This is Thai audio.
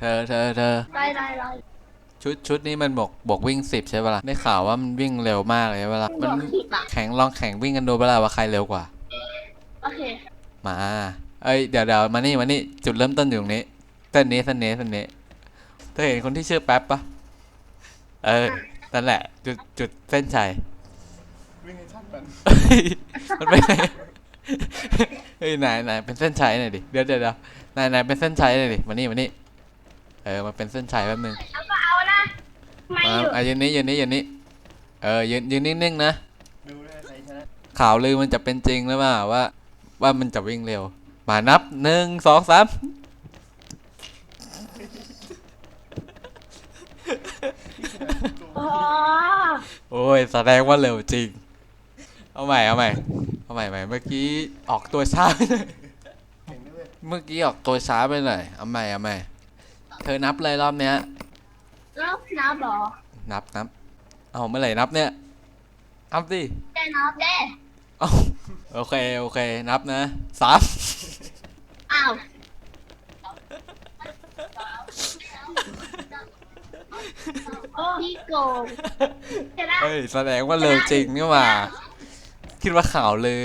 เธอเธอเธอได้ได้ได้ชุดชุดนี้มันบอกบอกวิ่งสิบใช่ปะล่ะได้ข่าวว่ามันวิ่งเร็วมากเลยใช่ปะล่ะบมันอกสิบอะแข่งลองแข่งวิ่งกันดูเปะล่าว่าใครเร็วกว่า โอเค มาเอ้ยเดี๋ยวเดี๋ยวมานี่มานี่จุดเริ่มต้นอยู่ตรงนี้เส้นนี้เส้นนี้เส้นนี้เธอเห็นคนที่ชื่อแป๊บปะเออนั่นแหละ จุดจุดเส้นชัย วิ่งให้ชัดมันเฮ้ยมันไม่ไหนเฮ้ยไหนไหนเป็นเส้นชัยหน่อยดิเดี๋ยวเดี๋ยวเดี๋ยวนายนายเป็นเส้นชัยหน่อยดิ มานี่มานี่ เออมาเป็นเส้นชัยแป๊บนึงแล้วก็เอานะไม่มาอยู่อะยืนนี้ยืนนี้ยืนนี้ เออยืนยืนนิ่งๆนะ ดูด้วยใครชนะข่าวลือมันจะเป็นจริงหรือเปล่าว่า ว่ามันจะวิ่งเร็ว มานับหนึ่งสองสามอ๋อโอ้ยแสดงว่าเร็วจริง เอาใหม่เอาใหม่เอาใหม่ใหม่เมื่อกี้ออกตัวช้าไปหน่อยเก่งด้วยเมื่อกี้ออกตัวช้าไปหน่อยเอาใหม่เอาใหม่ เธอนับเลยรอบเนี้ยแล้วน้ำเหรอ นับนับ เอาเมื่อไหร่นับเนี่ย นับดิแกน้ำแกเอาโอเค โอเค นับนะสามอ้าวพี่โกงชนะเฮ้ย แสดงว่าเร็วจริงนี่หว่า คิดว่าข่าวลือ